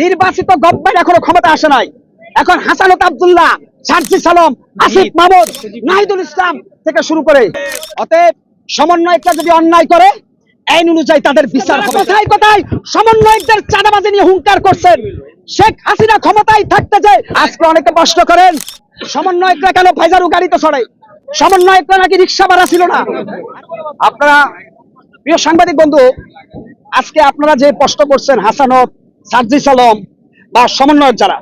নির্বাচিত গভর্নমেন্ট এখনও ক্ষমতা আসে নাই। এখন হাসানত আব্দুল্লাহ সার্জি সালম আসিফ মাহমুদ নাহিদুল ইসলাম থেকে শুরু করে। অতএব সমন্বয়করা যদি অন্যায় করে আইন অনুযায়ী তাদের বিচার হবে। কোথায় কোথায় সমন্বয়কদের চাঁদাবাজি নিয়ে হুঙ্কার করছেন। শেখ হাসিনা ক্ষমতায় থাকতে যে আজকে অনেকে প্রশ্ন করেন সমন্বয়করা কেন ফাইজারু গাড়িতে চড়ে? সমন্বয়করা নাকি রিক্সা ভাড়া ছিল না? আপনারা প্রিয় সাংবাদিক বন্ধু আজকে আপনারা যে প্রশ্ন করছেন হাসানত সার্জিস আলম বা সমন্বয়ক যারা।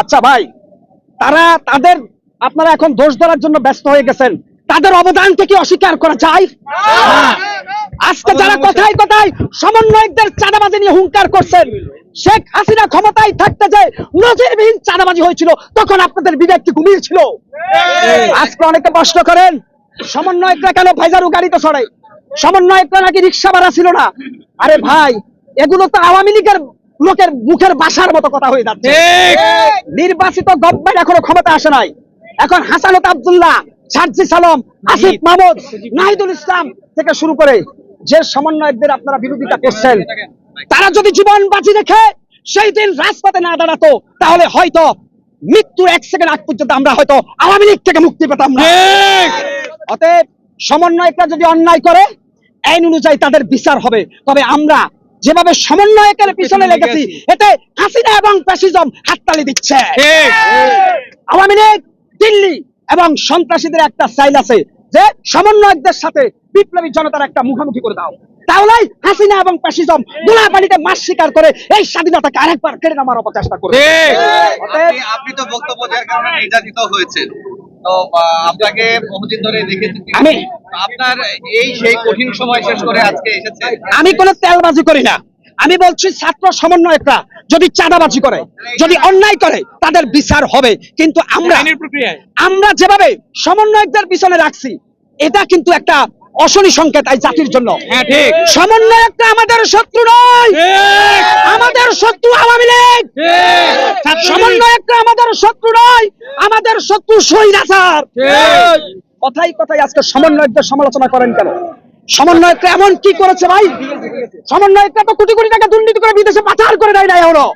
আচ্ছা ভাই তারা তাদের আপনারা এখন দোষ ধরার জন্য ব্যস্ত হয়ে গেছেন। তাদের অবদানকে কি অস্বীকার করা যায়? আজকে যারা কথায় কথায় সমন্বয়কদের চাঁদাবাজি নিয়ে হুঙ্কার করছেন শেখ হাসিনা ক্ষমতায় থাকতে যে নজিরবিহীন চাঁদাবাজি হয়েছিল তখন আপনাদের বিবেক কি ঘুমিয়েছিল আজকে অনেকে প্রশ্ন করেন সমন্বয়করা কেন ভাইজারু গাড়িতে চড়ে? সমন্বয়করা নাকি রিক্সা ভাড়া ছিল না? আরে ভাই এগুলো তো আওয়ামী লীগের লোকের মুখের বাসার মতো কথা হয়ে যাচ্ছে। নির্বাচিত গভর্নমেন্ট এখনও ক্ষমতা আসে নাই। এখন হাসানত আব্দুল্লাহ সার্জি সালম আসিফ মাহমুদ নাহিদুল ইসলাম থেকে শুরু করে যে সমন্বয়কদের আপনারা বিরোধিতা করছেন তারা যদি জীবন বাজি রেখে সেই দিন রাজপথে না দাঁড়াতো তাহলে হয়তো মৃত্যুর এক সেকেন্ড আগ পর্যন্ত আমরা হয়তো আওয়ামী লীগ থেকে মুক্তি পেতাম না। অতএব সমন্বয়করা যদি অন্যায় করে আইন অনুযায়ী তাদের বিচার হবে। তবে আমরা যেভাবে সমন্বয়কের পিছনে লেগেছি এতে হাসিনা এবং ফ্যাসিজম হাততালি দিচ্ছে। আওয়ামী লীগ দিল্লি এবং সন্ত্রাসীদের একটা চাইল আছে যে সমন্বয়কদের সাথে বিপ্লবী জনতার একটা মুখোমুখি করে দাও। তাহলেই হাসিনা এবং ফ্যাসিজম গোলা পানিতে মাছ শিকার করে এই স্বাধীনতাকে আরেকবার কেড়ে নেওয়ার অপচেষ্টা করবে। আপনি আপনি তো বক্তব্য দেওয়ার কারণে নির্যাতিত হয়েছেন। তো আপনাকে বহুদিন ধরে দেখেছি আমি- আপনার এই সেই কঠিন সময় শেষ করে আজকে এসেছে? আমি কোনো তেলবাজি করি না। আমি বলছি ছাত্র সমন্বয়করা যদি চাঁদাবাজি করে যদি অন্যায় করে তাদের বিচার হবে। কিন্তু আমরা আমরা যেভাবে সমন্বয়কদের পিছনে রাখছি এটা কিন্তু একটা অশনি সংকেত এই জাতির জন্য। সমন্বয়কটা আমাদের শত্রু নয়। আমাদের শত্রু আওয়ামী লীগ। সমন্বয়কটা আমাদের শত্রু নয় আমাদের শত্রু স্বৈরাচার কথাই কথাই আজকে সমন্বয়কদের সমালোচনা করেন কেন? সমন্বয়করা এমন কি করেছে ভাই? সমন্বয়করা তো কোটি কোটি টাকা দুর্নীতি করে বিদেশে পাচার করে দেয় না এখনও।